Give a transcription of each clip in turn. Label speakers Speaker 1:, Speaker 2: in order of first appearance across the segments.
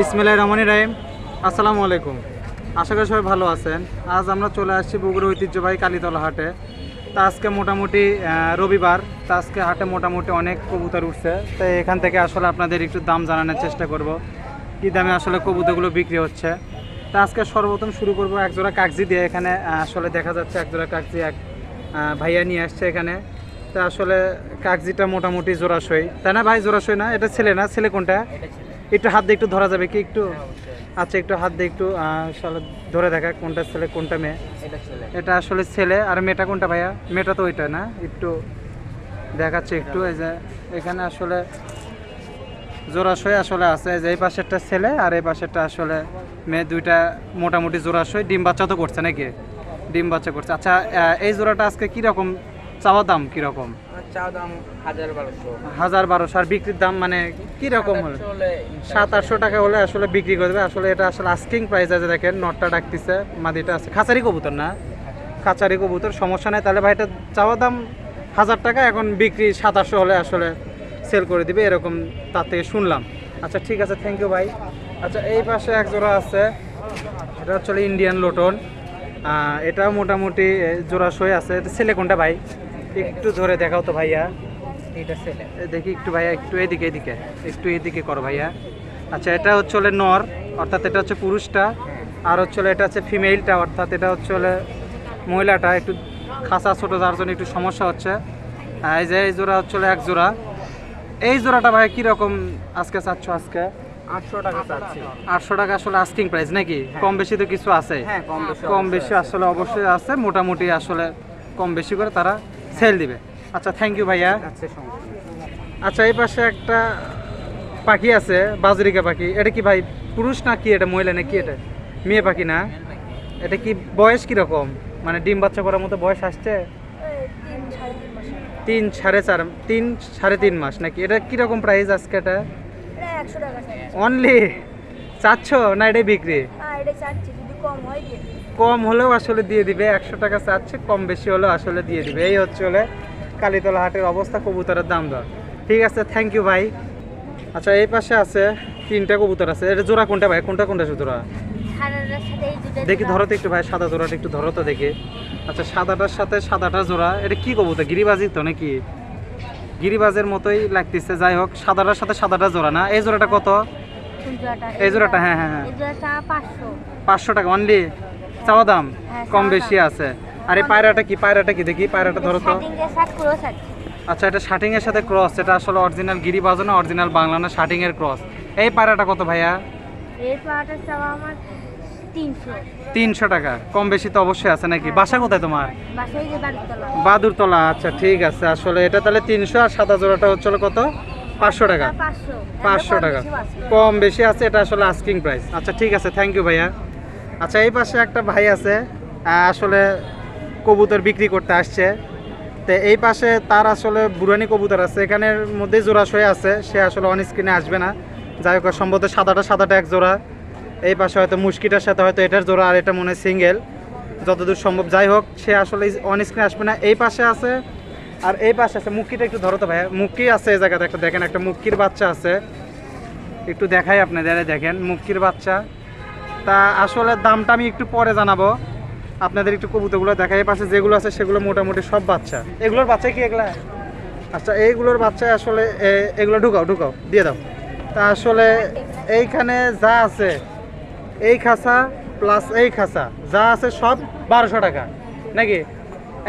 Speaker 1: বিসমিল্লাহ রহমানি রাহিম। আসসালামু আলাইকুম। আশা করি সবাই ভালো আছেন। আজ আমরা চলে আসছি বগুড়া ঐতিহ্যবাহী কালীতলা হাটে। তা আজকে মোটামুটি রবিবার। তা আজকে হাটে মোটামুটি অনেক কবুতর উঠছে। তো এখান থেকে আসলে আপনাদের একটু দাম জানানোর চেষ্টা করব। কী দামে আসলে কবুতরগুলো বিক্রি হচ্ছে। তা আজকে সর্বপ্রথম শুরু করব একজোড়া কাগজি দিয়ে। এখানে আসলে দেখা যাচ্ছে একজোড়া কাগজি এক ভাইয়া নিয়ে আসছে এখানে। তা আসলে কাগজিটা মোটামুটি জোড়াশই তাই না ভাই? জোড়াশই না? এটা ছেলে না? ছেলে কোনটা? একটু হাত দিয়ে একটু ধরা যাবে কি একটু? আচ্ছা একটু হাত দিয়ে একটু আসলে ধরে দেখা কোনটা ছেলে কোনটা মেয়ে।
Speaker 2: এটা
Speaker 1: আসলে ছেলে আর মেয়েটা কোনটা ভাইয়া? মেয়েটা তো ওইটা না? একটু দেখাচ্ছে একটু এই যে এখানে আসলে জোড়াশয় আসলে আছে এই যে এই পাশেরটা ছেলে আর এই পাশেরটা আসলে মেয়ে দুইটা মোটামুটি জোড়াশয়। ডিম বাচ্চা তো করছে নাকি? ডিম বাচ্চা করছে। আচ্ছা এই জোড়াটা আজকে কীরকম? চাওয়া দাম কীরকম?
Speaker 2: চা দাম হাজার বারোশো।
Speaker 1: হাজার বারোশো। আর বিক্রির দাম মানে কীরকম হলো? সাত আটশো টাকা হলে আসলে বিক্রি করবে আসলে এটা আসলে আস্কিং প্রাইস আছে দেখেন নটটা ডাকতেছে মাদিটা আছে। খাঁচারি কবুতর না? খাঁচারি কবুতর সমস্যা নেই। তাহলে ভাই এটা চাওয়া দাম হাজার টাকা এখন বিক্রি সাত আটশো হলে আসলে সেল করে দিবে এরকম তার থেকে শুনলাম। আচ্ছা ঠিক আছে থ্যাংক ইউ ভাই। আচ্ছা এই পাশে এক জোড়া আছে। এটা হচ্ছে ইন্ডিয়ান লোটন এটাও মোটামুটি এ, জোড়া সই আছে। ছেলে কোনটা ভাই। একটু ধরে দেখাও তো ভাইয়া
Speaker 2: এটা ছেলে।
Speaker 1: দেখি একটু ভাইয়া একটু এদিকে এদিকে একটু এদিকে করো ভাইয়া। আচ্ছা এটা হচ্ছে হলে নর অর্থাৎ এটা হচ্ছে পুরুষটা আর হচ্ছে এটা হচ্ছে ফিমেলটা অর্থাৎ এটা হচ্ছে হলে মহিলাটা একটু খাসা ছোটো যার জন্য একটু সমস্যা হচ্ছে। এই যে এই জোড়া হচ্ছে এক জোড়া। এই জোড়াটা ভাই কীরকম আজকে চাচ্ছ আজকে?
Speaker 2: আটশো টাকা চাচ্ছি।
Speaker 1: আটশো টাকা আসলে আস্কিং প্রাইস নাকি? কম বেশি তো কিছু আছে।
Speaker 2: হ্যাঁ কম বেশি
Speaker 1: কম বেশি আসলে অবশ্যই আছে মোটামুটি আসলে কম বেশি করে তারা সেল দিবে। আচ্ছা থ্যাংক ইউ ভাইয়া।
Speaker 2: নেই।
Speaker 1: আচ্ছা এই পাশে একটা পাখি আছে বাজরিকা পাখি। এটা কি ভাই পুরুষ না কি এটা মহিলা না কি এটা? মেয়ে পাখি না? এটা কি বয়স কি রকম মানে ডিম বাচ্চা করার মতো বয়স আসছে?
Speaker 3: তিন সাড়ে
Speaker 1: চার তিন সাড়ে তিন মাস নাকি? এটা কীরকম প্রাইস আজকে এটা?
Speaker 3: এটা একশো টাকা
Speaker 1: অনলি চাচ্ছ না এটাই বিক্রি?
Speaker 3: হ্যাঁ এটা চাচ্ছি যদি কম হয়।
Speaker 1: কম হলেও আসলে দিয়ে দিবে। একশো টাকা চাচ্ছে কম বেশি হলেও আসলে দিয়ে দিবে। এই হচ্ছে হলে কালীতলা হাটের অবস্থা কবুতরের দাম দর। ঠিক আছে থ্যাংক ইউ ভাই। আচ্ছা এই পাশে আছে তিনটা কবুতর আছে। এটা জোড়া কোনটা ভাই? কোনটা কোনটা জোড়া? দেখি ধরো তো একটু ভাই সাদা জোড়াটা একটু ধরো তো দেখি। আচ্ছা সাদাটার সাথে সাদাটা জোড়া এটা কি কবুতর? গিরিবাজি তো নাকি? গিরিবাজের মতোই লাগতেছে যাই হোক সাদাটার সাথে সাদাটা জোড়া না। এই জোড়াটা কত? এই জোড়াটা, হ্যাঁ, হ্যাঁ, হ্যাঁ।
Speaker 3: পাঁচশো।
Speaker 1: পাঁচশো টাকা অনলি চাওয়া দাম
Speaker 3: হ্যাঁ,
Speaker 1: কম বেশি আছে। আর এই পায়রাটা কি পায়রাটা কি? দেখি পায়রাটা ধরো তো। আচ্ছা এটা শার্টিং এর সাথে ক্রস এটা আসলে অরিজিনাল গিরিবাজও না অরিজিনাল বাংলা না শার্টিং এর ক্রস। এই পায়রাটা কত ভাইয়া?
Speaker 3: এর পাওয়াটা চাওয়া আমার তিনশো।
Speaker 1: তিনশো টাকা। কম বেশি তো অবশ্যই আছে নাকি? বাসা কোথায় তোমার?
Speaker 3: যে বাড়িতলা
Speaker 1: বাদুরতলা আচ্ছা ঠিক আছে। আসলে এটা তাহলে তিনশো আর সাদা জোড়াটা হচ্ছে কত? পাঁচশো টাকা।
Speaker 3: পাঁচশো।
Speaker 1: টাকা। কম বেশি আছে এটা আসলে আস্কিং প্রাইস আচ্ছা ঠিক আছে থ্যাংক ইউ ভাইয়া। আচ্ছা এই পাশে একটা ভাই আছে আসলে কবুতর বিক্রি করতে আসছে। তো এই পাশে তার আসলে বুড়ানি কবুতর আছে, এখানের মধ্যে জোড়া শয়ে আছে, সে আসলে অন স্ক্রিনে আসবে না। যাই হোক, সম্ভবত সাদাটা সাদাটা এক জোড়া। এই পাশে হয়তো মুশকিটার সাথে হয়তো এটার জোড়া, আর এটা মনে হয় সিঙ্গেল যতদূর সম্ভব, যাই হোক, সে আসলে অন স্ক্রিনে আসবে না। এই পাশে আছে, আর এই পাশে আছে, মুক্কিটা একটু ধরো তো ভাইয়া। মুক্কি আছে এই জায়গাতে, একটা দেখেন, একটা মুক্কির বাচ্চা আছে। একটু দেখাই আপনাদের, দেখেন, মুক্কির বাচ্চা। তা আসলে দামটা আমি একটু পরে জানাব। আপনাদের একটু কবুতরগুলো দেখাই। পাশে যেগুলো আছে, সেগুলো মোটামুটি সব বাচ্চা। এগুলোর বাচ্চা কি এগুলা? আচ্ছা এইগুলোর বাচ্চা আসলে এগুলো ঢুকাও ঢুকাও, দিয়ে দাও। তা আসলে এইখানে যা আছে, এই খাসা প্লাস এই খাসা যা আছে সব বারোশো টাকা। নাকি?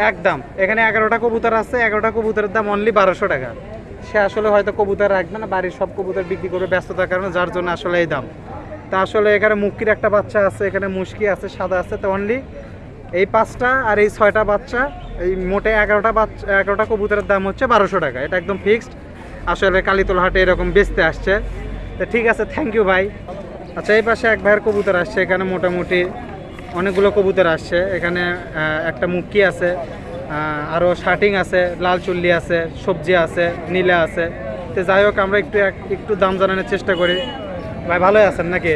Speaker 1: একদম। এখানে এগারোটা কবুতর আছে, এগারোটা কবুতরের দাম অনলি বারোশো টাকা। সে আসলে হয়তো কবুতর রাখবে না, বাড়ির সব কবুতর বিক্রি করবে ব্যস্ততার কারণে, যার জন্য আসলে এই দাম। তা আসলে এখানে মুক্কির একটা বাচ্চা আছে, এখানে মুশকি আছে, সাদা আছে, তো অনলি এই পাঁচটা আর এই ছয়টা বাচ্চা, এই মোটে এগারোটা বাচ্চা, এগারোটা কবুতরের দাম হচ্ছে বারোশো টাকা। এটা একদম ফিক্সড আসলে কালীতলা হাটে এরকম বেচতে আসছে। তো ঠিক আছে থ্যাংক ইউ ভাই। আচ্ছা এই পাশে এক ভাইয়ের কবুতর আসছে, এখানে মোটামুটি অনেকগুলো কবুতর আসছে। এখানে একটা মুক্কি আছে আরও শার্টিং আছে, লাল চুল্লি আছে, সবজি আছে, নীলা আছে। তো যাই হোক, আমরা একটু এক- একটু দাম জানানোর চেষ্টা করি। ভাই, ভালোই আছেন নাকি?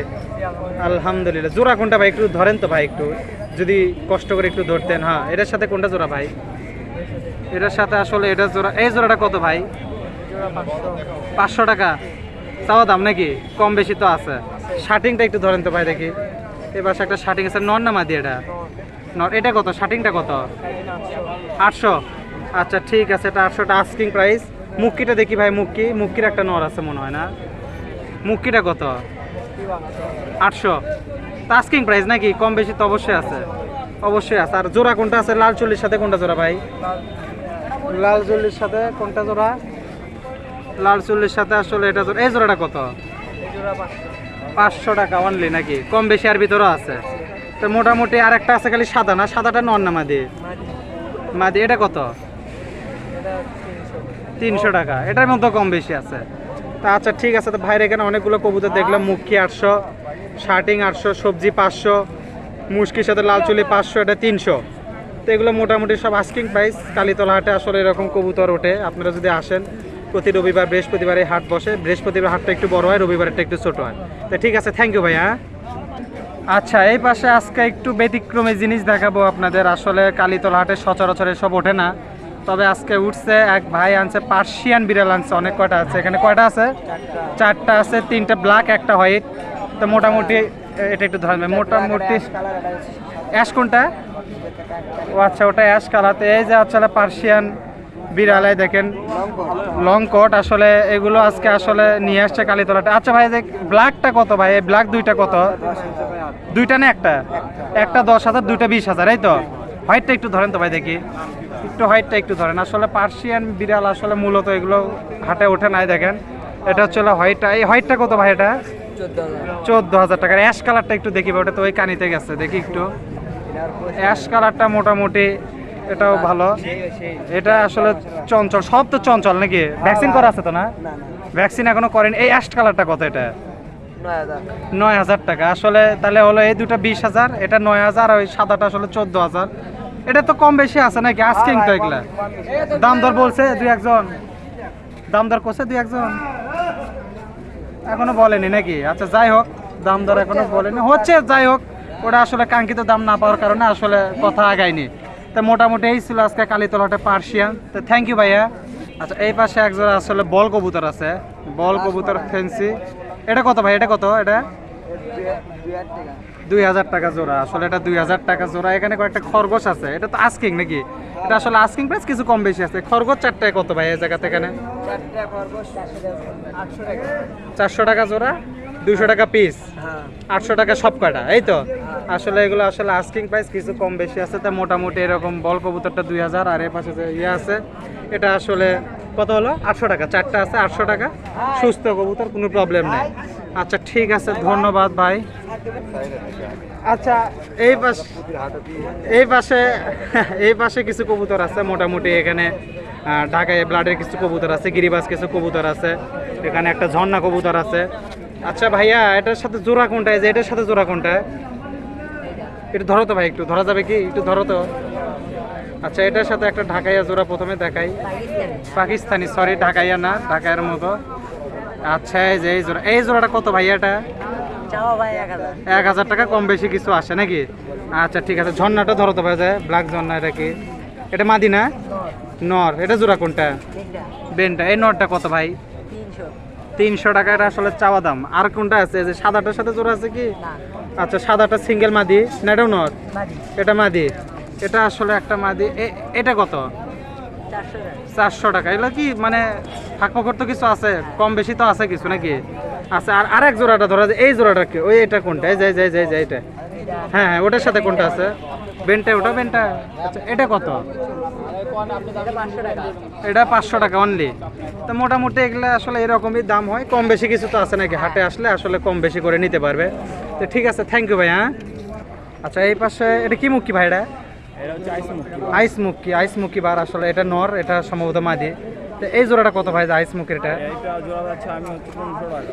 Speaker 1: আলহামদুলিল্লাহ। জোড়া কোনটা ভাই? একটু ধরেন তো ভাই একটু। যদি কষ্ট করে একটু ধরতেন হ্যাঁ। এটার সাথে কোনটা জোড়া ভাই? এটার সাথে আসলে এটা জোড়া এই জোড়াটা কত ভাই? পাঁচশো টাকা। চাওয়া দাম নাকি? কম বেশি তো আছে। শার্টিংটা একটু ধরেন তো ভাই দেখি। এবার একটা শার্টিং আছে নন না মাদি এটা? নর, এটা কত? শার্টিংটা কত? আটশো। আচ্ছা ঠিক আছে, এটা আটশোটা আস্কিং প্রাইস মুক্কিটা দেখি ভাই, মুক্কি। মুক্কির একটা নর আছে মনে হয় না? মুক্কিটা কত? আটশো। তা আস্কিং প্রাইস নাকি? কম বেশি তো অবশ্যই আছে। অবশ্যই আছে। আর জোড়া কোনটা আছে? লাল চল্লির সাথে কোনটা জোড়া ভাই? লাল চল্লির সাথে কোনটা জোড়া? লাল চল্লির সাথে আসলে এটা জোড়া এই জোড়াটা কত? পাঁচশো। টাকা অনলি নাকি? কম বেশি আর ভিতরেও আছে। তো মোটামুটি আর একটা আছে খালি সাদা না? সাদাটা নন না মাদি? মাদি এটা কত? তিনশো টাকা। এটার মধ্যে কম বেশি আছে। তা আচ্ছা ঠিক আছে, তো ভাইয়ের এখানে অনেকগুলো কবুতর দেখলাম, মুখি আটশো, শার্টিং আটশো, সবজি পাঁচশো, মুশকির সাথে লাল চুলি পাঁচশো, এটা তিনশো। তো এগুলো মোটামুটি সব আস্কিং প্রাইস কালীতলা হাটে আসলে এরকম কবুতর ওঠে। আপনারা যদি আসেন, প্রতি রবিবার, বৃহস্পতিবার এই হাট বসে। বৃহস্পতিবার হাটটা একটু বড় হয় রবিবারটা একটু ছোট হয়। তো ঠিক আছে থ্যাংক ইউ ভাইয়া আচ্ছা এই পাশে আজকে একটু ব্যতিক্রমী জিনিস দেখাবো আপনাদের। আসলে কালীতলা হাটে সচরাচর সব ওঠে না। তবে আজকে উঠছে এক ভাই আনছে পার্সিয়ান বিড়াল আনছে। অনেক কয়টা আছে? এখানে কয়টা আছে? চারটা আছে, তিনটা ব্ল্যাক একটা হোয়াইট তো মোটামুটি, এটা একটু ধরবে মোটামুটি অ্যাশ কোনটা? ও আচ্ছা ওটা অ্যাশ কালাতে এই যে আসলে পার্সিয়ান বিড়ালাই দেখেন। লং কোট আসলে এগুলো আজকে আসলে নিয়ে আসছে কালীতলাটা আচ্ছা ভাই যে ব্ল্যাকটা কত ভাই? এই ব্ল্যাক দুইটা কত? দুইটা না একটা? একটা দশ হাজার, দুইটা বিশ হাজার, এই তো। হোয়াইটটা একটু ধরেন তো ভাই দেখি। একটু হোয়াইটটা একটু ধরেন। আসলে পার্সিয়ান বিড়াল আসলে মূলত এগুলো হাটে ওঠে নাই দেখেন। এটা হচ্ছে হোয়াইটটা এই হোয়াইটটা কত ভাই এটা?
Speaker 2: চোদ্দ হাজার
Speaker 1: টাকার অ্যাশ কালারটা একটু দেখি ওটা তো ওই কানিতে গেছে। দেখি একটু। অ্যাশ কালারটা মোটামুটি এটাও ভালো। এটা আসলে চঞ্চল। সব তো চঞ্চল নাকি? ভ্যাকসিন করা আছে তো না? ভ্যাকসিন এখনও করেন। এই অ্যাশ কালারটা কত এটা?
Speaker 2: নয় হাজার।
Speaker 1: নয় হাজার টাকা। আসলে তাহলে হলো এই দুটো বিশ হাজার এটা নয় হাজার আর ওই সাদাটা আসলে চোদ্দ হাজার। এটা তো কম বেশি আছে নাকি? আস্কিং তো এগুলা। দাম দর বলছে দুই একজন। দাম দর করছে দুই একজন। এখনও বলেনি নাকি? আচ্ছা যাই হোক, দাম দর এখনও বলেনি। হচ্ছে, যাই হোক, ওটা আসলে কাঙ্ক্ষিত দাম না পাওয়ার কারণে আসলে কথা আগায়নি। তো মোটামুটি এই ছিল আজকে কালীতলাটা পার্সিয়ান। তো থ্যাংক ইউ ভাইয়া। আচ্ছা এই পাশে একজন আসলে বল কবুতর আছে। বল কবুতর ফেন্সি এটা কত ভাই? এটা কত? এটা? দুই হাজার টাকা জোড়া। আসলে এটা দুই হাজার টাকা জোড়া। এখানে কয়েকটা খরগোশ আছে। এটা তো আস্কিং নাকি? এটা আসলে আস্কিং প্রাইস কিছু কম বেশি আছে। খরগোশ চারটায় কত ভাই এই জায়গাতে এখানে? চারশো টাকা জোড়া। দুইশো টাকা পিস আটশো টাকা সব কাটা এই তো? আসলে এগুলো আসলে আস্কিং প্রাইস কিছু কম বেশি আছে। তা মোটামুটি এরকম বল কবুতরটা দুই হাজার। আর এর পাশে যে ইয়ে আছে, এটা আসলে কত হলো? আটশো টাকা। চারটা আছে, আটশো টাকা। সুস্থ কবুতর, কোনো প্রবলেম নেই। আচ্ছা ঠিক আছে, ধন্যবাদ ভাই। আচ্ছা এই পাশ এই পাশে এই পাশে কিছু কবুতর আছে মোটামুটি এখানে। ঢাকায় ব্লাডের কিছু কবুতর আছে গিরিবাজ কিছু কবুতর আছে, এখানে একটা ঝর্ণা কবুতর আছে। আচ্ছা ভাইয়া, এটার সাথে জোড়া কোনটা? এই যে এটার সাথে জোড়া কোনটা? একটু ধরো তো ভাই, একটু ধরা যাবে কি? একটু ধরো তো। আচ্ছা এটার সাথে একটা ঢাকাইয়া জোড়া প্রথমে দেখাই। পাকিস্তানি সরি ঢাকাইয়া না, ঢাকাইয়ার মতো। আচ্ছা এই যে এই জোড়া এই জোড়াটা কত ভাইয়া এটা?
Speaker 2: ভাই এক হাজার।
Speaker 1: টাকা কম বেশি কিছু আসে নাকি? আচ্ছা ঠিক আছে ঝর্ণাটা ধরো তো ভাই যায় ব্ল্যাক ঝর্ণা এটা কি? এটা মাদি না? নর। এটা জোড়া কোনটা? বেনটা। এই নরটা কত ভাই?
Speaker 2: তিনশো।
Speaker 1: টাকা এটা আসলে চাওয়া দাম। আর কোনটা আছে? যে সাদাটার সাথে জোড়া আছে কি? আচ্ছা সাদাটা সিঙ্গেল মাদি না এটাও নর? এটা মাদি। এটা আসলে একটা মাদি। এটা কত?
Speaker 2: চারশো টাকা।
Speaker 1: এগুলো কি মানে ফাঁকফোকর তো কিছু আছে, কম বেশি তো আছে কিছু নাকি? আচ্ছা আর আরেক জোড়াটা ধরা যায় এই জোড়াটা কি? ওই এটা কোনটা? এই যে যাই যাই যাই এটা হ্যাঁ হ্যাঁ ওটার সাথে কোনটা আছে? বেনটা, ওটা বেনটা? আচ্ছা এটা কত? এটা পাঁচশো টাকা অনলি তো মোটামুটি এগুলো আসলে এরকমই দাম হয়। কম বেশি কিছু তো আছে নাকি? হাটে আসলে আসলে কম বেশি করে নিতে পারবে। তো ঠিক আছে থ্যাংক ইউ ভাই হ্যাঁ আচ্ছা এই পাশে, এটা কি মুখী ভাই এটা
Speaker 2: আইস মুক্তি
Speaker 1: আইস মুখী আইস বার আসলে এটা নর এটা সম্ভবত মাদি। তো এই জোড়াটা কত ভাই আইস মুখের এটা?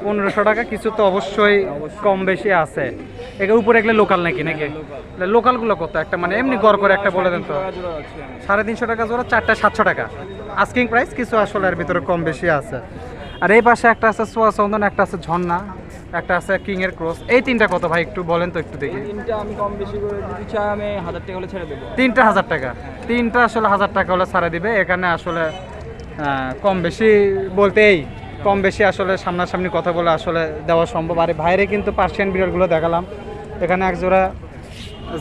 Speaker 2: পনেরোশো টাকা।
Speaker 1: কিছু তো অবশ্যই কম বেশি আছে। এগুলো উপরে এগুলো লোকাল নাকি নাকি? লোকালগুলো কত? একটা মানে এমনি গড় করে একটা বলে দেন তো। সাড়ে তিনশো টাকা জোড়া চারটা সাতশো টাকা। আস্কিং প্রাইস কিছু আসলে এর ভিতরে কম বেশি আছে। আর এই পাশে একটা আছে সোয়া চন্দন একটা আছে ঝর্ণা। একটা আছে কিং এর ক্রস। এই তিনটা কত ভাই? একটু বলেন তো একটু দেখি।
Speaker 2: তিনটা আমি কম বেশি করে যদি চাই আমি হাজার টাকা হলে ছেড়ে দেবো।
Speaker 1: তিনটা হাজার টাকা? তিনটা আসলে হাজার টাকা হলে ছাড়া দিবে। এখানে আসলে কম বেশি বলতেই এই কম বেশি আসলে সামনাসামনি কথা বলে আসলে দেওয়া সম্ভব। আর বাইরে কিন্তু পার্সিয়ান বিড়ালগুলো দেখালাম। এখানে এক জোড়া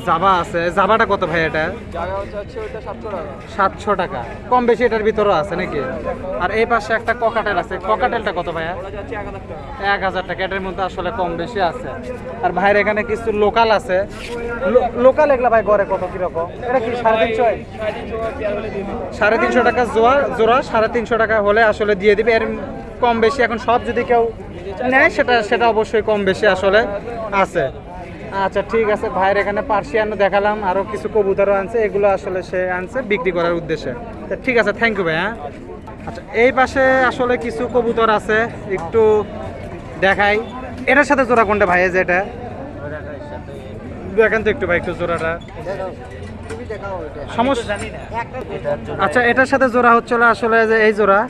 Speaker 1: জাবা আছে। জাবাটা কত ভাই এটা?
Speaker 2: সাতশো টাকা।
Speaker 1: কম বেশি এটার ভিতরেও আছে নাকি? আর এই পাশে একটা ককাটেল আছে। ককাটেলটা কত ভাইয়া?
Speaker 2: এক হাজার টাকা।
Speaker 1: এটার মধ্যে আসলে কম বেশি আছে। আর ভাইয়ের এখানে কিছু লোকাল আছে। লোকাল এগুলা ভাই গড়ে কত কীরকম? এটা কি সাড়ে তিনশো?
Speaker 2: সাড়ে তিনশো
Speaker 1: টাকা জোয়া জোড়া সাড়ে তিনশো টাকা হলে আসলে দিয়ে দিবে। এর কম বেশি এখন সব যদি কেউ নেয় সেটা সেটা অবশ্যই কম বেশি আসলে আছে। আচ্ছা ঠিক আছে, ভাইয়ের এখানে পার্সিয়ানও দেখালাম আরও কিছু কবুতরও আনছে, এগুলো আসলে সে আনছে বিক্রি করার উদ্দেশ্যে। ঠিক আছে থ্যাংক ইউ ভাই হ্যাঁ? আচ্ছা এই পাশে আসলে কিছু কবুতর আছে, একটু দেখাই। এটার সাথে জোড়া কোনটা, ভাই যে এটা? দেখেন তো একটু, ভাই, একটু জোড়াটা। আচ্ছা এটার সাথে জোড়া হচ্ছিল আসলে যে এই জোড়া।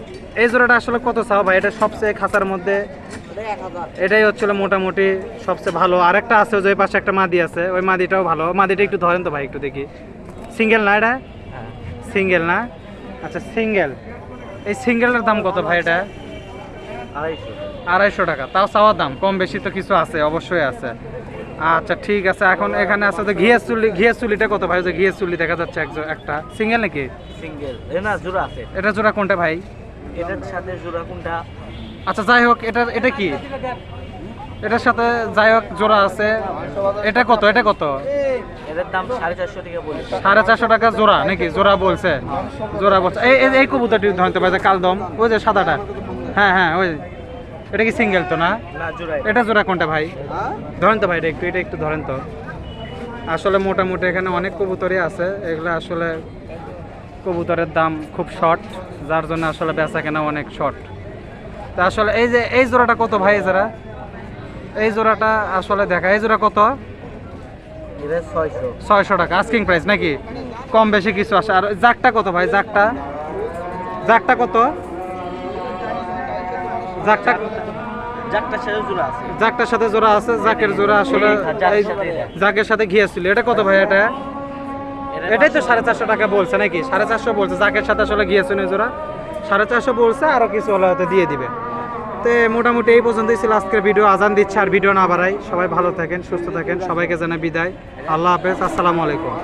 Speaker 1: এই জোড়াটা আসলে কত চাও, ভাই? এটা সবচেয়ে খাঁচার মধ্যে এটাই হচ্ছিল মোটামুটি সবচেয়ে ভালো। আরেকটা আছে ওই যে পাশে একটা মাদি আছে ওই মাদিটাও ভালো। মাদিটা একটু ধরেন তো ভাই একটু দেখি। সিঙ্গেল না এটা? সিঙ্গেল না? আচ্ছা সিঙ্গেল এই সিঙ্গেলের দাম কত ভাই এটা? আড়াইশো। টাকা। তাও চাওয়ার দাম কম বেশি তো কিছু আছে অবশ্যই আছে। আচ্ছা ঠিক আছে। এখন এখানে আছে তো ঘিয়ের চুলি ঘিয়ের চুলিটা কত ভাই? যে ঘিয়ের চুলি দেখা যাচ্ছে একজন একটা। সিঙ্গেল নাকি?
Speaker 4: সিঙ্গেল না জোড়া আছে।
Speaker 1: এটা জোড়া কোনটা ভাই?
Speaker 4: এটার সাথে জোড়া কোনটা?
Speaker 1: আচ্ছা যাই হোক এটা এটা কি? এটার সাথে যাই হোক জোড়া আছে। এটা কত? এটা কত?
Speaker 4: এটার দাম সাড়ে চারশো টাকা বলি
Speaker 1: সাড়ে চারশো টাকা জোড়া নাকি? জোড়া বলছে। জোড়া বলছে। এই এই- এই কবুতরটি ধরতে পারে কালদম। ওই যে সাদাটা। হ্যাঁ হ্যাঁ ওই এটা কি সিঙ্গেল তো না?
Speaker 4: না
Speaker 1: এটা জোড়া কোনটা ভাই? ধরেন তো ভাই এটা একটু এটা একটু ধরেন তো। আসলে মোটামুটি এখানে অনেক কবুতরই আছে। এগুলো আসলে কবুতরের দাম খুব শর্ট যার জন্য আসলে বেচা কেনা অনেক শর্ট। তা আসলে এই যে এই জোড়াটা কত ভাই জোড়া? এই জোড়াটা আসলে দেখা এই জোড়া কত?
Speaker 4: ছয়শো।
Speaker 1: টাকা আস্কিং প্রাইস নাকি? কম বেশি কিছু আসে। আর জাকটা কত ভাই জাকটা জাকটা কত? জাকটা জাকটার সাথে জোড়া আছে। জাকের জোড়া আসলে জাকের সাথে ঘিয়েছিল। এটা কত ভাই এটা? এটাই তো সাড়ে চারশো টাকা বলছে নাকি? সাড়ে চারশো বলছে জাকের সাথে আসলে গিয়েছিল জোড়া? সাড়ে চারশো বলছে আরও কিছু হলে হয়তো দিয়ে দিবে। তো মোটামুটি এই পর্যন্তই ছিল আজকের ভিডিও। আজান দিচ্ছে আর ভিডিও না বাড়াই। সবাই ভালো থাকেন, সুস্থ থাকেন। সবাইকে জানা বিদায়। আল্লাহ হাফেজ। আসসালামু আলাইকুম।